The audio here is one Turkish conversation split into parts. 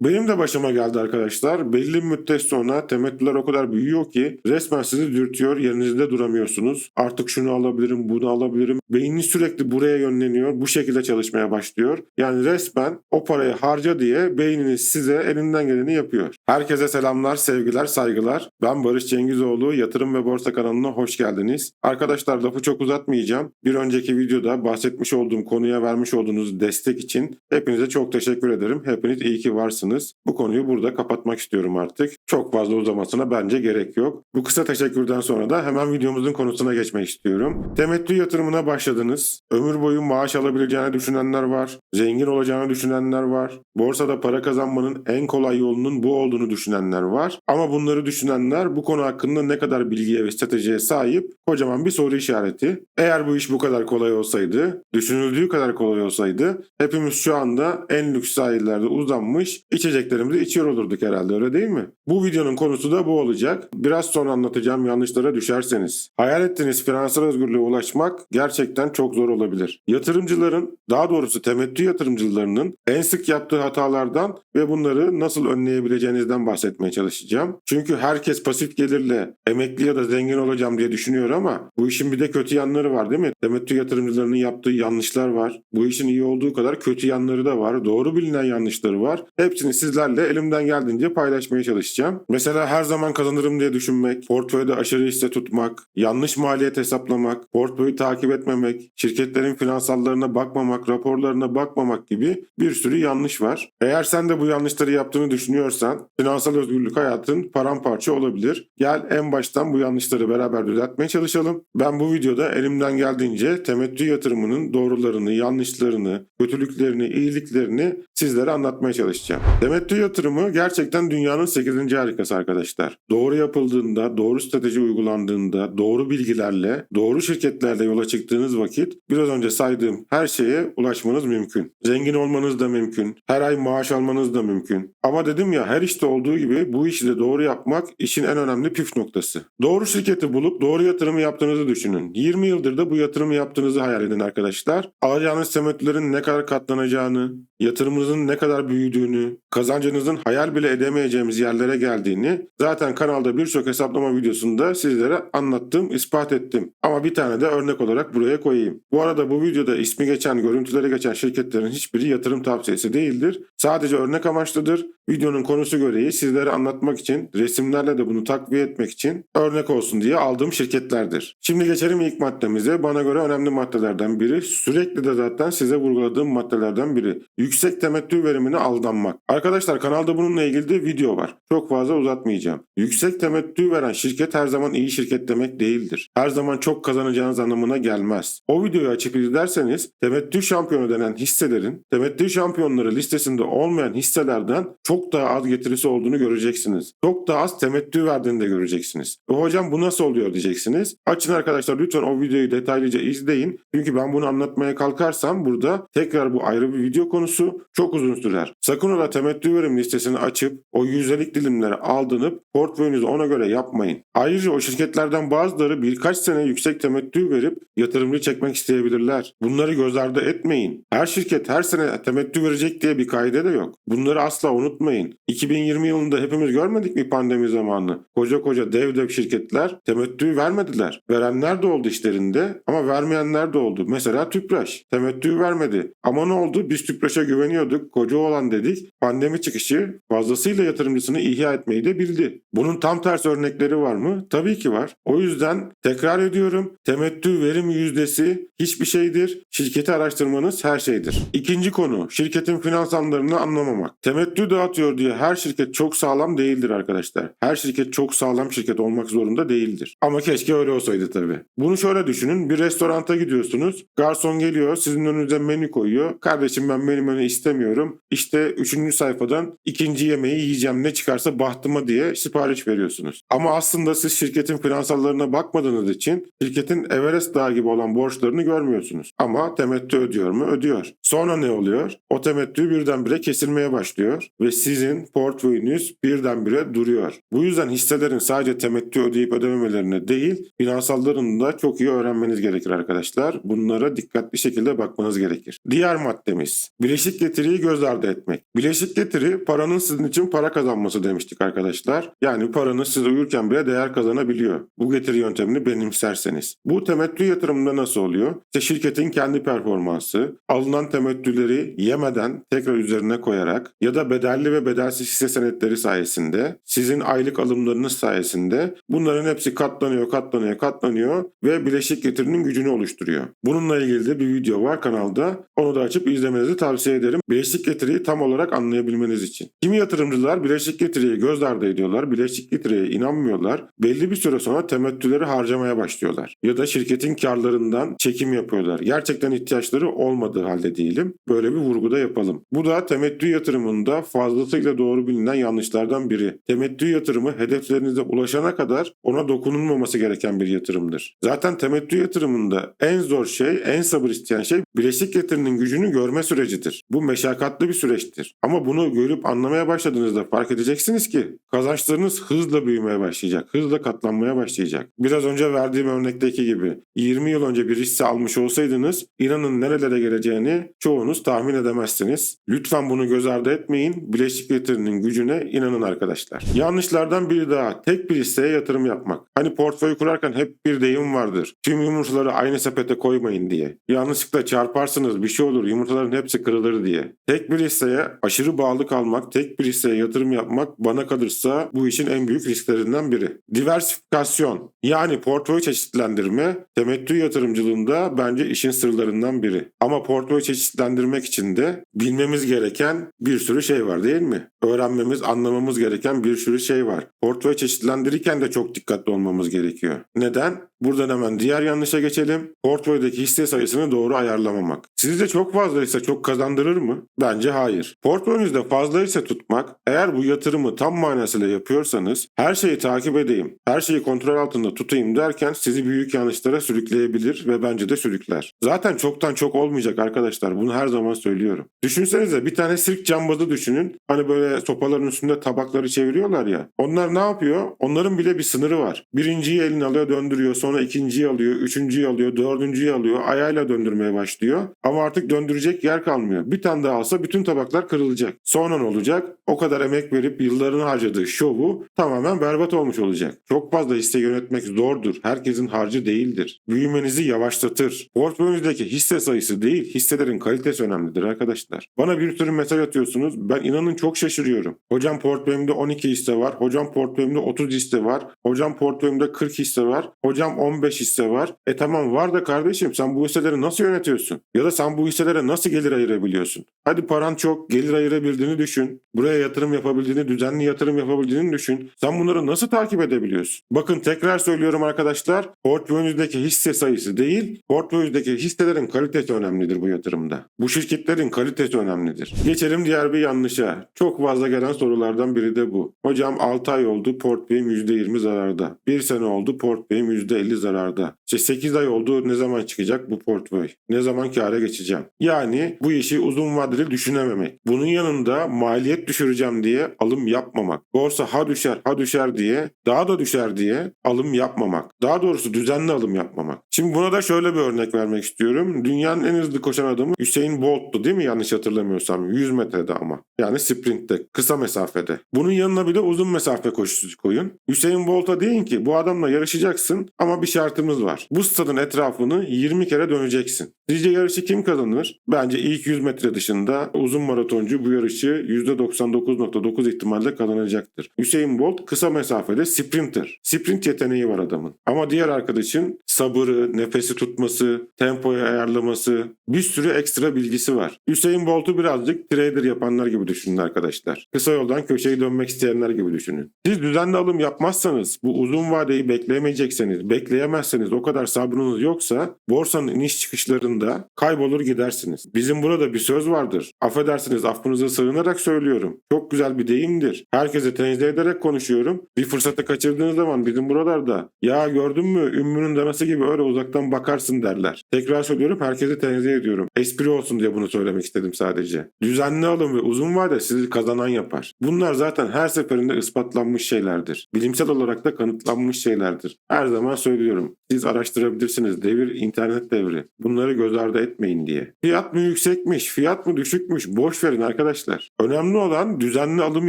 Benim de başıma geldi arkadaşlar. Belli bir müddet sonra temettüler o kadar büyüyor ki resmen sizi dürtüyor, yerinizde duramıyorsunuz. Artık şunu alabilirim, bunu alabilirim. Beyniniz sürekli buraya yönleniyor, bu şekilde çalışmaya başlıyor. Yani resmen o parayı harca diye beyniniz size elinden geleni yapıyor. Herkese selamlar, sevgiler, saygılar. Ben Barış Cengizoğlu, Yatırım ve Borsa kanalına hoş geldiniz. Arkadaşlar lafı çok uzatmayacağım. Bir önceki videoda bahsetmiş olduğum konuya vermiş olduğunuz destek için hepinize çok teşekkür ederim. Hepiniz iyi ki varsınız. Bu konuyu burada kapatmak istiyorum artık. Çok fazla uzamasına bence gerek yok. Bu kısa teşekkürden sonra da hemen videomuzun konusuna geçmek istiyorum. Temettü yatırımına başladınız. Ömür boyu maaş alabileceğini düşünenler var. Zengin olacağını düşünenler var. Borsada para kazanmanın en kolay yolunun bu olduğunu düşünenler var. Ama bunları düşünenler bu konu hakkında ne kadar bilgiye ve stratejiye sahip kocaman bir soru işareti. Eğer bu iş bu kadar kolay olsaydı, düşünüldüğü kadar kolay olsaydı hepimiz şu anda en lüks sahillerde uzanmış içeceklerimizi içiyor olurduk herhalde öyle değil mi? Bu videonun konusu da bu olacak. Biraz sonra anlatacağım yanlışlara düşerseniz. Hayal ettiğiniz finansal özgürlüğe ulaşmak gerçekten çok zor olabilir. Yatırımcıların, daha doğrusu temettü yatırımcılarının en sık yaptığı hatalardan ve bunları nasıl önleyebileceğinizden bahsetmeye çalışacağım. Çünkü herkes pasif gelirle emekli ya da zengin olacağım diye düşünüyor ama bu işin bir de kötü yanları var değil mi? Temettü yatırımcılarının yaptığı yanlışlar var. Bu işin iyi olduğu kadar kötü yanları da var. Doğru bilinen yanlışları var. Hepsini sizlerle elimden geldiğince paylaşmaya çalışacağım. Mesela her zaman kazanırım diye düşünmek, portföyde aşırı hisse tutmak, yanlış maliyet hesaplamak, portföyü takip etmemek, şirketlerin finansallarına bakmamak, raporlarına bakmamak gibi bir sürü yanlış var. Eğer sen de bu yanlışları yaptığını düşünüyorsan finansal özgürlük hayatın paramparça olabilir. Gel en baştan bu yanlışları beraber düzeltmeye çalışalım. Ben bu videoda elimden geldiğince temettü yatırımının doğrularını, yanlışlarını, kötülüklerini, iyiliklerini sizlere anlatmaya çalışacağım. Temettü yatırımı gerçekten dünyanın 8. harikası arkadaşlar. Doğru yapıldığında, doğru strateji uygulandığında, doğru bilgilerle, doğru şirketlerle yola çıktığınız vakit biraz önce saydığım her şeye ulaşmanız mümkün. Zengin olmanız da mümkün. Her ay maaş almanız da mümkün. Ama dedim ya her işte olduğu gibi bu işi de doğru yapmak işin en önemli püf noktası. Doğru şirketi bulup doğru yatırımı yaptığınızı düşünün. 20 yıldır da bu yatırımı yaptığınızı hayal edin arkadaşlar. Alacağınız temettülerin ne kadar katlanacağını, yatırımınızın ne kadar büyüdüğünü, kazancınızın hayal bile edemeyeceğimiz yerlere geldiğini zaten kanalda birçok hesaplama videosunda sizlere anlattım, ispat ettim. Ama bir tane de örnek olarak buraya koyayım. Bu arada bu videoda ismi geçen, görüntüleri geçen şirketlerin hiçbiri yatırım tavsiyesi değildir. Sadece örnek amaçlıdır. Videonun konusu gereği sizlere anlatmak için, resimlerle de bunu takviye etmek için örnek olsun diye aldığım şirketlerdir. Şimdi geçelim ilk maddemize. Bana göre önemli maddelerden biri. Sürekli de zaten size vurguladığım maddelerden biri. Yüksek temettü verimine aldanmak. Arkadaşlar kanalda bununla ilgili de video var. Çok fazla uzatmayacağım. Yüksek temettü veren şirket her zaman iyi şirket demek değildir. Her zaman çok kazanacağınız anlamına gelmez. O videoyu açıp izlerseniz temettü şampiyonu denen hisselerin temettü şampiyonları listesinde olmayan hisselerden çok daha az getirisi olduğunu göreceksiniz. Çok daha az temettü verdiğini de göreceksiniz. E hocam bu nasıl oluyor diyeceksiniz. Açın arkadaşlar lütfen o videoyu detaylıca izleyin. Çünkü ben bunu anlatmaya kalkarsam burada tekrar bu ayrı bir video konusu çok uzun sürer. Sakın ola temettü verim listesini açıp o yüzdelik dilimlere aldınıp portföyünüzü ona göre yapmayın. Ayrıca o şirketlerden bazıları birkaç sene yüksek temettü verip yatırımcı çekmek isteyebilirler. Bunları göz ardı etmeyin. Her şirket her sene temettü verecek diye bir kaide de yok. Bunları asla unutmayın. 2020 yılında hepimiz görmedik mi pandemi zamanı? Koca koca dev dev şirketler temettü vermediler. Verenler de oldu işlerinde ama vermeyenler de oldu. Mesela Tüpraş temettü vermedi. Ama ne oldu? Biz Tüpraş'a güveniyorduk. Koca olan dedik. Pandemi çıkışı fazlasıyla yatırımcısını ihya etmeyi de bildi. Bunun tam tersi örnekleri var mı? Tabii ki var. O yüzden tekrar ediyorum. Temettü verim yüzdesi hiçbir şeydir. Şirketi araştırmanız her şeydir. İkinci konu şirketin finansallarını anlamamak. Temettü dağıtıyor diye her şirket çok sağlam değildir arkadaşlar. Her şirket çok sağlam şirket olmak zorunda değildir. Ama keşke öyle olsaydı tabii. Bunu şöyle düşünün. Bir restoranta gidiyorsunuz. Garson geliyor. Sizin önünüze menü koyuyor. Kardeşim ben menü menü istemiyorum. İşte üçüncü sayfadan ikinci yemeği yiyeceğim ne çıkarsa bahtıma diye sipariş veriyorsunuz. Ama aslında siz şirketin finansallarına bakmadığınız için şirketin Everest Dağı gibi olan borçlarını görmüyorsunuz. Ama temettü ödüyor mu? Ödüyor. Sonra ne oluyor? O temettüyü birdenbire şekilde kesilmeye başlıyor ve sizin portföyünüz birdenbire duruyor. Bu yüzden hisselerin sadece temettü ödeyip ödememelerine değil, finansallarını da çok iyi öğrenmeniz gerekir arkadaşlar. Bunlara dikkatli şekilde bakmanız gerekir. Diğer maddemiz, bileşik getiriyi göz ardı etmek. Bileşik getiri paranın sizin için para kazanması demiştik arkadaşlar. Yani paranız siz uyurken bile değer kazanabiliyor. Bu getiri yöntemini benimserseniz. Bu temettü yatırımında nasıl oluyor? İşte şirketin kendi performansı, alınan temettüleri yemeden tekrar üzerine koyarak ya da bedelli ve bedelsiz hisse senetleri sayesinde, sizin aylık alımlarınız sayesinde bunların hepsi katlanıyor, katlanıyor, katlanıyor ve bileşik getirinin gücünü oluşturuyor. Bununla ilgili de bir video var kanalda. Onu da açıp izlemenizi tavsiye ederim. Bileşik getiriyi tam olarak anlayabilmeniz için. Kimi yatırımcılar bileşik getiriyi göz ardı ediyorlar, bileşik getiriye inanmıyorlar. Belli bir süre sonra temettüleri harcamaya başlıyorlar. Ya da şirketin karlarından çekim yapıyorlar. Gerçekten ihtiyaçları olmadığı halde diyelim. Böyle bir vurguda yapalım. Bu da temettü yatırımında fazlasıyla doğru bilinen yanlışlardan biri. Temettü yatırımı hedeflerinize ulaşana kadar ona dokunulmaması gereken bir yatırımdır. Zaten temettü yatırımında en zor şey, en sabır isteyen şey bileşik getirinin gücünü görme sürecidir. Bu meşakkatli bir süreçtir. Ama bunu görüp anlamaya başladığınızda fark edeceksiniz ki kazançlarınız hızla büyümeye başlayacak, hızla katlanmaya başlayacak. Biraz önce verdiğim örnekteki gibi 20 yıl önce bir hisse almış olsaydınız inanın nerelere geleceğini çoğunuz tahmin edemezsiniz. Lütfen bunu göz ardı etmeyin. Bileşik getirinin gücüne inanın arkadaşlar. Yanlışlardan biri daha tek bir hisseye yatırım yapmak. Hani portföy kurarken hep bir deyim vardır. Tüm yumurtaları aynı sepete koymayın diye. Yanlışlıkla çarparsınız bir şey olur yumurtaların hepsi kırılır diye. Tek bir hisseye aşırı bağlı kalmak, tek bir hisseye yatırım yapmak bana kalırsa bu işin en büyük risklerinden biri. Diversifikasyon yani portföy çeşitlendirme temettü yatırımcılığında bence işin sırlarından biri. Ama portföy çeşitlendirmek için de bilmemiz gereken bir sürü şey var değil mi? Öğrenmemiz, anlamamız gereken bir sürü şey var. Portföy çeşitlendirirken de çok dikkatli olmamız gerekiyor. Neden? Buradan hemen diğer yanlışa geçelim. Portföydeki hisse sayısını doğru ayarlamamak. Sizce çok fazla hisse çok kazandırır mı? Bence hayır. Portföyünüzde fazla hisse tutmak, eğer bu yatırımı tam manasıyla yapıyorsanız her şeyi takip edeyim, her şeyi kontrol altında tutayım derken sizi büyük yanlışlara sürükleyebilir ve bence de sürükler. Zaten çoktan çok olmayacak arkadaşlar. Bunu her zaman söylüyorum. Düşünsenize bir tane sirk cambazı düşünün. Hani böyle sopaların üstünde tabakları çeviriyorlar ya. Onlar ne yapıyor? Onların bile bir sınırı var. Birinciyi eline alıyor döndürüyor. Sonra ikinciyi alıyor, üçüncüyü alıyor, dördüncüyü alıyor. Ayağıyla döndürmeye başlıyor. Ama artık döndürecek yer kalmıyor. Bir tane daha alsa bütün tabaklar kırılacak. Sonra ne olacak? O kadar emek verip yıllarını harcadığı şovu tamamen berbat olmuş olacak. Çok fazla hisse yönetmek zordur. Herkesin harcı değildir. Büyümenizi yavaşlatır. Portföyünüzdeki hisse sayısı değil, hisselerin kalitesi önemlidir arkadaşlar. Bana bir sürü mesaj atıyorsunuz. Ben inanın çok şaşırıyorum. Hocam portföyümde 12 hisse var. Hocam portföyümde 30 hisse var. Hocam portföyümde 40 hisse var. Hocam 15 hisse var. E tamam var da kardeşim sen bu hisseleri nasıl yönetiyorsun? Ya da sen bu hisselere nasıl gelir ayırabiliyorsun? Hadi paran çok, gelir ayırabildiğini düşün. Buraya yatırım yapabildiğini, düzenli yatırım yapabildiğini düşün. Sen bunları nasıl takip edebiliyorsun? Bakın tekrar söylüyorum arkadaşlar. Portföyünüzdeki hisse sayısı değil, portföyünüzdeki hisselerin kalitesi önemlidir bu yatırımda. Bu şirketlerin kalitesi önemlidir. Geçelim diğer bir yanlışa. Çok fazla gelen sorulardan biri de bu. Hocam 6 ay oldu portföyüm %20 zararda. 1 sene oldu portföyüm %50 zararda. İşte 8 ay oldu ne zaman çıkacak bu portföy? Ne zaman kâra geçeceğim? Yani bu işi uzun vadeli düşünememek. Bunun yanında maliyet düşüreceğim diye alım yapmamak. Borsa ha düşer ha düşer diye daha da düşer diye alım yapmamak. Daha doğrusu düzenli alım yapmamak. Şimdi buna da şöyle bir örnek vermek istiyorum. Dünyanın en hızlı koşan adamı Hüseyin Bolt'tu değil mi yanlış hatırlamıyorsam? 100 metrede ama. Yani sprintte, kısa mesafede. Bunun yanına bir de uzun mesafe koşusu koyun. Hüseyin Bolt'a deyin ki bu adamla yarışacaksın ama bir şartımız var. Bu stadın etrafını 20 kere döneceksin. Sizce yarışı kim kazanır? Bence ilk 100 metre dışında uzun maratoncu bu yarışı %99.9 ihtimalle kazanacaktır. Hüseyin Bolt kısa mesafede sprinter. Sprint yeteneği var adamın. Ama diğer arkadaşın sabırı, nefesi tutması, tempoyu ayarlaması, bir sürü ekstra bilgisi var. Hüseyin Bolt'u birazcık trader yapanlar gibi düşünün arkadaşlar. Kısa yoldan köşeyi dönmek isteyenler gibi düşünün. Siz düzenli alım yapmazsanız, bu uzun vadeyi bekleyemeyecekseniz, bekleyemezseniz, o kadar sabrınız yoksa borsanın iniş çıkışlarında kaybolur gidersiniz. Bizim burada bir söz vardır. Affedersiniz affınıza sığınarak söylüyorum. Çok güzel bir deyimdir. Herkese tenzih ederek konuşuyorum. Bir fırsatı kaçırdığınız zaman bizim buralarda ya gördün mü ümmünün danası gibi öyle uzaktan bakarsın derler. Tekrar söylüyorum herkese tenzih ediyorum. Espri olsun diye bunu söylemek istedim sadece. Düzenli alım ve uzun vade sizi kazanan yapar. Bunlar zaten her seferinde ispatlanmış şeylerdir. Bilimsel olarak da kanıtlanmış şeylerdir. Her zaman söylüyorum. Siz araştırabilirsiniz. Devir internet devri. Bunları göz ardı etmeyin diye. Fiyat mı yüksekmiş, fiyat mı düşükmüş boş verin arkadaşlar. Önemli olan düzenli alım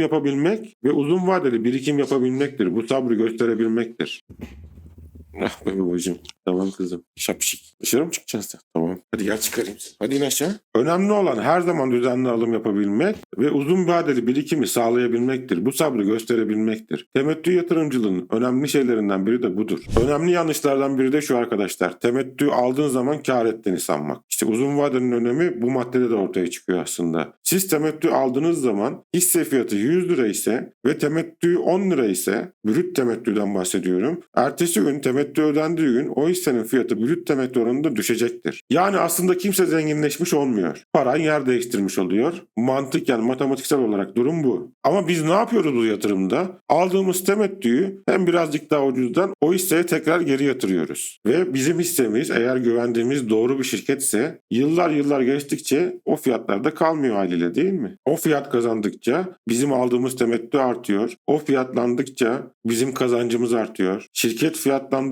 yapabilmek ve uzun vadeli birikim yapabilmektir. Bu sabrı gösterebilmektir. Ah be babacığım. Tamam kızım. Şapşik. Dışarı mı çıkacaksın sen? Tamam. Hadi gel çıkarayım. Hadi in aşağı. Önemli olan her zaman düzenli alım yapabilmek ve uzun vadeli birikimi sağlayabilmektir. Bu sabrı gösterebilmektir. Temettü yatırımcılığının önemli şeylerinden biri de budur. Önemli yanlışlardan biri de şu arkadaşlar. Temettü aldığın zaman kar ettiğini sanmak. İşte uzun vadenin önemi bu maddede de ortaya çıkıyor aslında. Siz temettü aldığınız zaman hisse fiyatı 100 lira ise ve temettü 10 lira ise brüt temettüden bahsediyorum. Ertesi gün temettü ödendiği gün o hissenin fiyatı brüt temettü oranında düşecektir. Yani aslında kimse zenginleşmiş olmuyor. Paran yer değiştirmiş oluyor. Mantıken matematiksel olarak durum bu. Ama biz ne yapıyoruz bu yatırımda? Aldığımız temettüyü hem birazcık daha ucuzdan o hisseye tekrar geri yatırıyoruz. Ve bizim hissemiz eğer güvendiğimiz doğru bir şirketse yıllar yıllar geçtikçe o fiyatlarda kalmıyor haliyle değil mi? O fiyat kazandıkça bizim aldığımız temettü artıyor. O fiyatlandıkça bizim kazancımız artıyor. Şirket fiyatlandıkça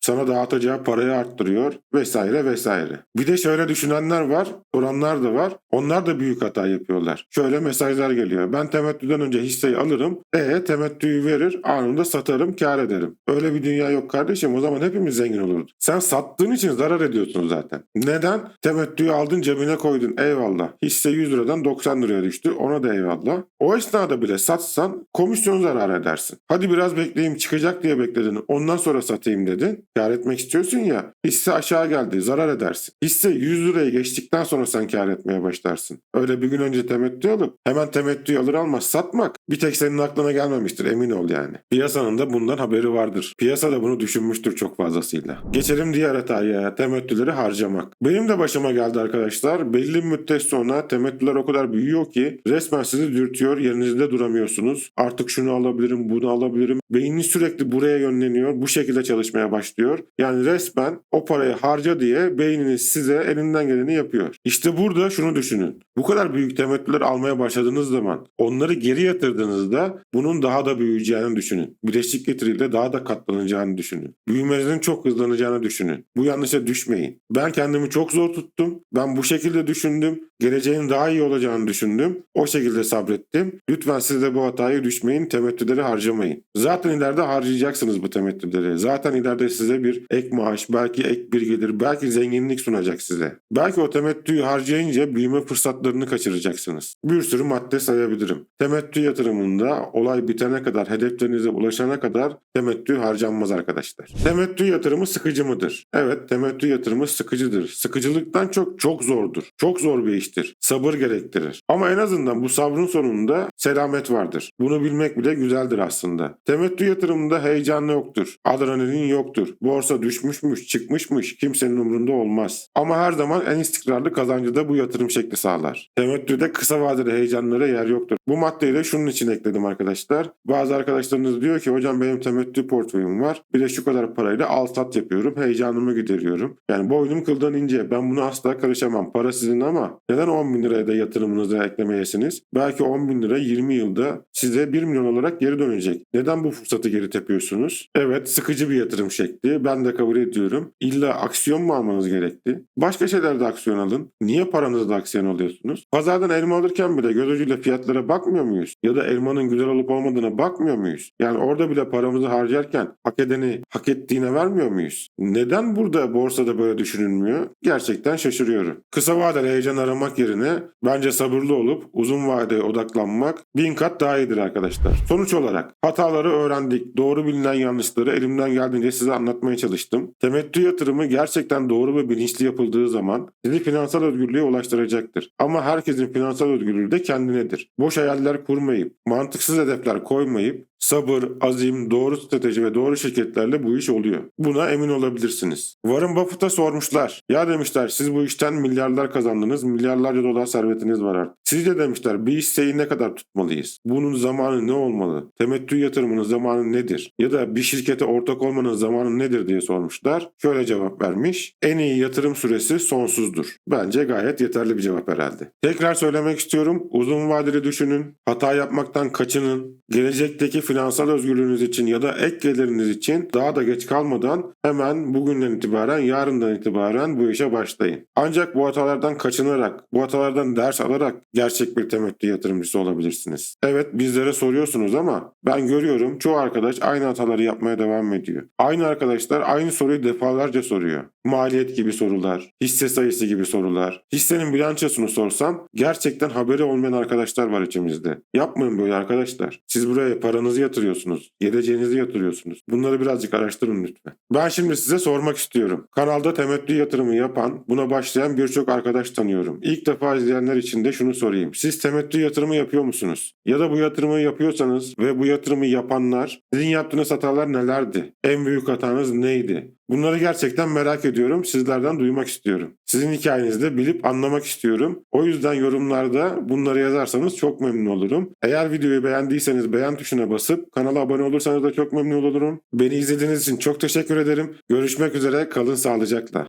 sana dağıtacağı parayı arttırıyor vesaire vesaire. Bir de şöyle düşünenler var, soranlar da var. Onlar da büyük hata yapıyorlar. Şöyle mesajlar geliyor. Ben temettüden önce hisseyi alırım. E temettüyü verir, anında satarım, kar ederim. Öyle bir dünya yok kardeşim. O zaman hepimiz zengin olurduk. Sen sattığın için zarar ediyorsun zaten. Neden? Temettüyü aldın cebine koydun. Eyvallah. Hisse 100 liradan 90 liraya düştü. Ona da eyvallah. O esnada bile satsan komisyon zarar edersin. Hadi biraz bekleyeyim çıkacak diye bekledin. Ondan sonra satayım dedin. Kar etmek istiyorsun ya. Hisse aşağı geldi. Zarar edersin. Hisse 100 liraya geçtikten sonra sen kar etmeye başlarsın. Öyle bir gün önce temettü alıp hemen temettüyü alır almaz satmak bir tek senin aklına gelmemiştir emin ol yani. Piyasanın da bundan haberi vardır. Piyasa da bunu düşünmüştür çok fazlasıyla. Geçelim diğer hataya temettüleri harcamak. Benim de başıma geldi arkadaşlar. Belli müddet sonra temettüler o kadar büyüyor ki resmen sizi dürtüyor yerinizde duramıyorsunuz. Artık şunu alabilirim bunu alabilirim. Beyniniz sürekli buraya yönleniyor. Bu şekilde çalışmaya başlıyor. Yani resmen o parayı harca diye beyniniz size elinden geleni yapıyor. İşte burada şunu düşünün. Bu kadar büyük temettüler almaya başladığınız zaman onları geri yatırdığınızda bunun daha da büyüyeceğini düşünün. Bileşik getiriyle daha da katlanacağını düşünün. Büyümenizin çok hızlanacağını düşünün. Bu yanlışa düşmeyin. Ben kendimi çok zor tuttum. Ben bu şekilde düşündüm. Geleceğin daha iyi olacağını düşündüm. O şekilde sabrettim. Lütfen siz de bu hataya düşmeyin. Temettüleri harcamayın. Zaten ileride harcayacaksınız bu temettüleri. Zaten ileride size bir ek maaş, belki ek bir gelir, belki zenginlik sunacak size. Belki o temettüyü harcayınca büyüme fırsatlarını kaçıracaksınız. Bir sürü madde sayabilirim. Temettü yatırımında olay bitene kadar, hedeflerinize ulaşana kadar temettü harcanmaz arkadaşlar. Temettü yatırımı sıkıcı mıdır? Evet, temettü yatırımı sıkıcıdır. Sıkıcılıktan çok çok zordur. Çok zor bir iştir. Sabır gerektirir. Ama en azından bu sabrın sonunda selamet vardır. Bunu bilmek bile güzeldir aslında. Temettü yatırımında heyecan yoktur. Adrenalin yoktur. Borsa düşmüşmüş, çıkmışmış kimsenin umrunda olmaz. Ama her zaman en istikrarlı kazancı da bu yatırım şekli sağlar. Temettüde kısa vadeli heyecanlara yer yoktur. Bu maddeyi de şunun için ekledim arkadaşlar. Bazı arkadaşlarınız diyor ki hocam benim temettü portföyüm var. Bir de şu kadar parayla al sat yapıyorum. Heyecanımı gideriyorum. Yani boynum kıldan ince. Ben buna asla karışamam. Para sizin ama neden 10 bin liraya da yatırımınıza eklemeyesiniz? Belki 10 bin lira 20 yılda size 1 milyon olarak geri dönecek. Neden bu fırsatı geri tepiyorsunuz? Evet sıkıcı bir yatırım şekli. Ben de kabul ediyorum. İlla aksiyon mu almanız gerekti? Başka şeylerde aksiyon alın. Niye paranızda aksiyon alıyorsunuz? Pazardan elma alırken bile göz ucuyla fiyatlara bakmıyor muyuz? Ya da elmanın güzel olup olmadığına bakmıyor muyuz? Yani orada bile paramızı harcarken hak edeni hak ettiğine vermiyor muyuz? Neden burada borsada böyle düşünülmüyor? Gerçekten şaşırıyorum. Kısa vadeli heyecan aramak yerine bence sabırlı olup uzun vadeye odaklanmak bin kat daha iyidir arkadaşlar. Sonuç olarak hataları öğrendik. Doğru bilinen yanlışları elimden geldiğince size anlatmaya çalıştım. Temettü yatırımı gerçekten doğru ve bilinçli yapıldığı zaman sizi finansal özgürlüğe ulaştıracaktır. Ama herkesin finansal özgürlüğü de kendinedir. Boş hayaller kurmayıp, mantıksız hedefler koymayıp, Sabır, azim, doğru strateji ve doğru şirketlerle bu iş oluyor. Buna emin olabilirsiniz. Warren Buffett'a sormuşlar. Ya demişler siz bu işten milyarlar kazandınız, milyarlarca dolar servetiniz var artık. Sizce demişler bir hisseyi ne kadar tutmalıyız? Bunun zamanı ne olmalı? Temettü yatırımının zamanı nedir? Ya da bir şirkete ortak olmanın zamanı nedir diye sormuşlar. Şöyle cevap vermiş. En iyi yatırım süresi sonsuzdur. Bence gayet yeterli bir cevap herhalde. Tekrar söylemek istiyorum. Uzun vadeli düşünün. Hata yapmaktan kaçının. Gelecekteki finansal özgürlüğünüz için ya da ek geliriniz için daha da geç kalmadan hemen bugünden itibaren, yarından itibaren bu işe başlayın. Ancak bu hatalardan kaçınarak, bu hatalardan ders alarak gerçek bir temettü yatırımcısı olabilirsiniz. Evet bizlere soruyorsunuz ama ben görüyorum çoğu arkadaş aynı hataları yapmaya devam ediyor. Aynı arkadaşlar aynı soruyu defalarca soruyor. Maliyet gibi sorular, hisse sayısı gibi sorular. Hissenin bilançosunu sorsam gerçekten haberi olmayan arkadaşlar var içimizde. Yapmayın böyle arkadaşlar. Siz buraya paranızı yatırıyorsunuz. Geleceğinizi yatırıyorsunuz. Bunları birazcık araştırın lütfen. Ben şimdi size sormak istiyorum. Kanalda temettü yatırımı yapan, buna başlayan birçok arkadaş tanıyorum. İlk defa izleyenler için de şunu sorayım. Siz temettü yatırımı yapıyor musunuz? Ya da bu yatırımı yapıyorsanız ve bu yatırımı yapanlar sizin yaptığınız hatalar nelerdi? En büyük hatanız neydi? Bunları gerçekten merak ediyorum. Sizlerden duymak istiyorum. Sizin hikayenizi de bilip anlamak istiyorum. O yüzden yorumlarda bunları yazarsanız çok memnun olurum. Eğer videoyu beğendiyseniz beğen tuşuna basıp kanala abone olursanız da çok memnun olurum. Beni izlediğiniz için çok teşekkür ederim. Görüşmek üzere. Kalın sağlıcakla.